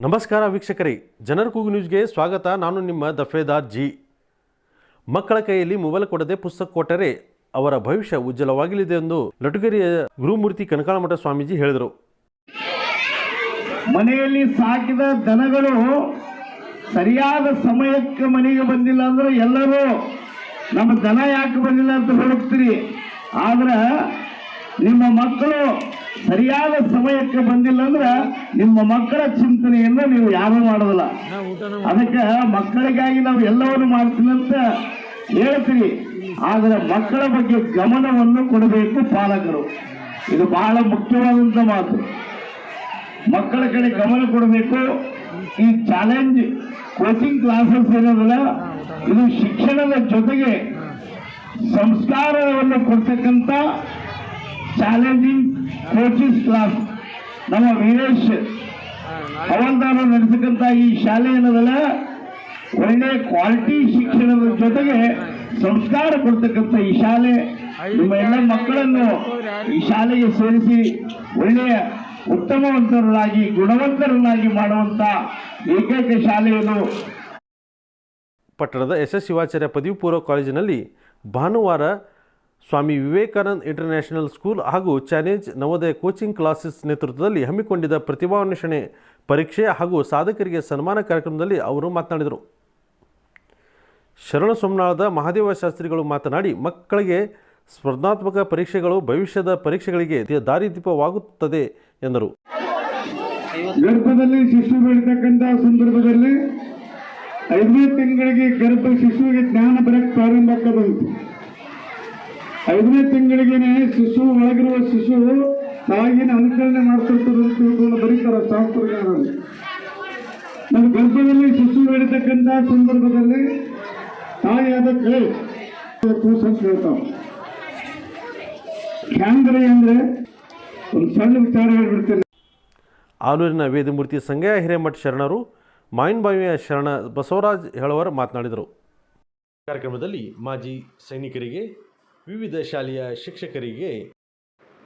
ನಮಸ್ಕಾರ ವೀಕ್ಷಕರೇ, ಜನರ ಕೂಗು ನ್ಯೂಸ್ಗೆ ಸ್ವಾಗತ. ನಾನು ನಿಮ್ಮ ದಫೇದಾರ್ ಜಿ. ಮಕ್ಕಳ ಕೈಯಲ್ಲಿ ಮೊಬೈಲ್ ಕೊಡದೆ ಪುಸ್ತಕ ಕೊಟ್ಟರೆ ಅವರ ಭವಿಷ್ಯ ಉಜ್ವಲವಾಗಲಿದೆ ಎಂದು ಲಟುಗೆರೆಯ ಗುರುಮೂರ್ತಿ ಕನಕಾಳಮಠ ಸ್ವಾಮೀಜಿ ಹೇಳಿದರು. ಮನೆಯಲ್ಲಿ ಸಾಕಿದ ದನಗಳು ಸರಿಯಾದ ಸಮಯಕ್ಕೆ ಮನೆಗೆ ಬಂದಿಲ್ಲ ಅಂದ್ರೆ ಎಲ್ಲರೂ ನಮ್ಮ ದನ ಯಾಕೆ ಬಂದಿಲ್ಲ ಅಂತ ಹುಡುಕ್ತೀರಿ ಆದ್ರೆ ನಿಮ್ಮ ಮಕ್ಕಳು ಸರಿಯಾದ ಸಮಯಕ್ಕೆ ಬಂದಿಲ್ಲ ಅಂದ್ರೆ ನಿಮ್ಮ ಮಕ್ಕಳ ಚಿಂತನೆಯನ್ನು ನೀವು ಯಾರು ಮಾಡೋದಿಲ್ಲ. ಅದಕ್ಕೆ ಮಕ್ಕಳಿಗಾಗಿ ನಾವು ಎಲ್ಲವನ್ನು ಮಾಡ್ತೀನಿ ಅಂತ ಹೇಳ್ತೀವಿ. ಆದ್ರೆ ಮಕ್ಕಳ ಬಗ್ಗೆ ಗಮನವನ್ನು ಕೊಡಬೇಕು ಪಾಲಕರು. ಇದು ಬಹಳ ಮುಖ್ಯವಾದಂತ ಮಾತು. ಮಕ್ಕಳ ಕಡೆ ಗಮನ ಕೊಡಬೇಕು. ಈ ಚಾಲೆಂಜ್ ಕೋಚಿಂಗ್ ಕ್ಲಾಸಸ್ ಏನದಲ್ಲ ಇದು ಶಿಕ್ಷಣದ ಜೊತೆಗೆ ಸಂಸ್ಕಾರವನ್ನು ಕೊಡ್ತಕ್ಕಂಥ ಚಾಲೆಂಜಿಂಗ್ ಕೋಚಿಂಗ್ ಕ್ಲಾಸ್ ನಮ್ಮ ವೀರೇಶ್ ಹವಾಲ್ದಾರ ನಡೆಸಕ್ಕಂಥ ಈ ಶಾಲೆ ಏನದಲ್ಲ? ಒಳ್ಳೆ ಕ್ವಾಲಿಟಿ ಶಿಕ್ಷಣದ ಜೊತೆಗೆ ಸಂಸ್ಕಾರ ಕೊಡ್ತಕ್ಕಂಥ ಈ ಶಾಲೆ. ನಿಮ್ಮ ಎಲ್ಲ ಮಕ್ಕಳನ್ನು ಈ ಶಾಲೆಗೆ ಸೇರಿಸಿ ಒಳ್ಳೆಯ ಉತ್ತಮವಂತರನ್ನಾಗಿ, ಗುಣವಂತರನ್ನಾಗಿ ಮಾಡುವಂತ ಏಕೈಕ ಶಾಲೆಯನ್ನು ಪಟ್ಟಣದ ಎಸ್ ಎಸ್ ಶಿವಾಚಾರ್ಯ ಪದವಿ ಪೂರ್ವ ಕಾಲೇಜಿನಲ್ಲಿ ಭಾನುವಾರ ಸ್ವಾಮಿ ವಿವೇಕಾನಂದ್ ಇಂಟರ್ನ್ಯಾಷನಲ್ ಸ್ಕೂಲ್ ಹಾಗೂ ಚಾಲೆಂಜ್ ನವೋದಯ ಕೋಚಿಂಗ್ ಕ್ಲಾಸಸ್ ನೇತೃತ್ವದಲ್ಲಿ ಹಮ್ಮಿಕೊಂಡಿದ್ದ ಪ್ರತಿಭಾನ್ವೇಷಣೆ ಪರೀಕ್ಷೆ ಹಾಗೂ ಸಾಧಕರಿಗೆ ಸನ್ಮಾನ ಕಾರ್ಯಕ್ರಮದಲ್ಲಿ ಅವರು ಮಾತನಾಡಿದರು. ಶರಣ ಸೋಮನಾಳದ ಮಹಾದೇವ ಶಾಸ್ತ್ರಿಗಳು ಮಾತನಾಡಿ, ಮಕ್ಕಳಿಗೆ ಸ್ಪರ್ಧಾತ್ಮಕ ಪರೀಕ್ಷೆಗಳು ಭವಿಷ್ಯದ ಪರೀಕ್ಷೆಗಳಿಗೆ ದಾರಿದೀಪವಾಗುತ್ತದೆ ಎಂದರು. ಗರ್ಭದಲ್ಲಿ ಶಿಶು ಬೆಳೀತಕ್ಕಂಥ ಸಂದರ್ಭದಲ್ಲಿ ಐದನೇ ತಿಂಗಳಿಗೆ ಗರ್ಭ ಶಿಶುವಿಗೆ ಜ್ಞಾನ ಬರಕ್ಕೆ ಪ್ರಾರಂಭ ಆಗ್ತದಂತೆ ಐದನೇ ತಿಂಗಳಿಗೆ ಶಿಶು ಒಳಗಿರುವ ಶಿಶು ತಾಯಿನ ಅನುಕರಣೆ ಮಾಡ್ತಿರ್ತದೆ ಅಂತ ತಿಳ್ಕೊಂಡು ಬರೀತಾರ ಶಾಸ್ತ್ರಜ್ಞರಲ್ಲಿ ನಮ್ಮ ಗರ್ಭದಲ್ಲಿ ಶಿಶು ಹೇಳಿರ್ತಕ್ಕಂಥ ಸಂದರ್ಭದಲ್ಲಿ ತಾಯಿ ಅದಕ್ಕೆ ಕೂಸು ಅಂತ ಹೇಳ್ತಾವ. ಹ್ಯಾಂಗ್ರಿ ಅಂದ್ರೆ ಒಂದು ಸಣ್ಣ ವಿಚಾರ ಹೇಳ್ಬಿಡ್ತೇನೆ. ಆಲೂರಿನ ವೇದಮೂರ್ತಿ ಸಂಗಯ್ಯ ಹಿರೇಮಠ ಶರಣರು ಮಾಯಿನ್ಬಾವಿಯ ಶರಣ ಬಸವರಾಜ್ ಹೇಳವರ್ ಮಾತನಾಡಿದರು. ಕಾರ್ಯಕ್ರಮದಲ್ಲಿ ಮಾಜಿ ಸೈನಿಕರಿಗೆ ವಿವಿಧ ಶಾಲೆಯ ಶಿಕ್ಷಕರಿಗೆ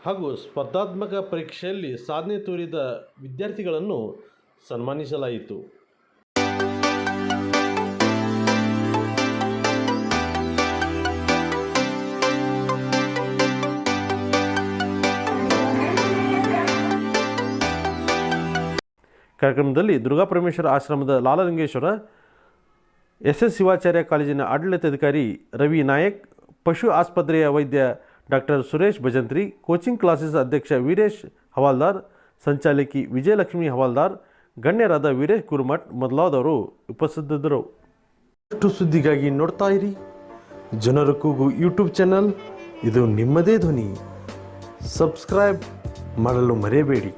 ಹಾಗೂ ಸ್ಪರ್ಧಾತ್ಮಕ ಪರೀಕ್ಷೆಯಲ್ಲಿ ಸಾಧನೆ ತೋರಿದ ವಿದ್ಯಾರ್ಥಿಗಳನ್ನು ಸನ್ಮಾನಿಸಲಾಯಿತು. ಕಾರ್ಯಕ್ರಮದಲ್ಲಿ ದುರ್ಗಾಪರಮೇಶ್ವರ ಆಶ್ರಮದ ಲಾಲಲಿಂಗೇಶ್ವರ, ಎಸ್ ಎಸ್ ಶಿವಾಚಾರ್ಯ ಕಾಲೇಜಿನ ಆಡಳಿತಾಧಿಕಾರಿ ರವಿ ನಾಯಕ್ ಪಶು ಆಸ್ಪತ್ರೆಯ ವೈದ್ಯ doctor Suresh Bajantri, coaching classes ಅಧ್ಯಕ್ಷ ವೀರೇಶ್ ಹವಾಲ್ದಾರ್, ಸಂಚಾಲಕಿ ವಿಜಯಲಕ್ಷ್ಮಿ ಹವಾಲ್ದಾರ್, ಗಣ್ಯರಾದ ವೀರೇಶ್ ಕುರುಮಠ್ ಮೊದಲಾದವರು ಉಪಸ್ಥಿತರಿದ್ದರು. ಅಷ್ಟು ಸುದ್ದಿಗಾಗಿ ನೋಡ್ತಾ ಇರಿ. ಜನರ ಕೂಗು ಯೂಟ್ಯೂಬ್ ಚಾನಲ್. ಇದು ನಿಮ್ಮದೇ ಧ್ವನಿ. ಸಬ್ಸ್ಕ್ರೈಬ್ ಮಾಡಲು ಮರೆಯಬೇಡಿ.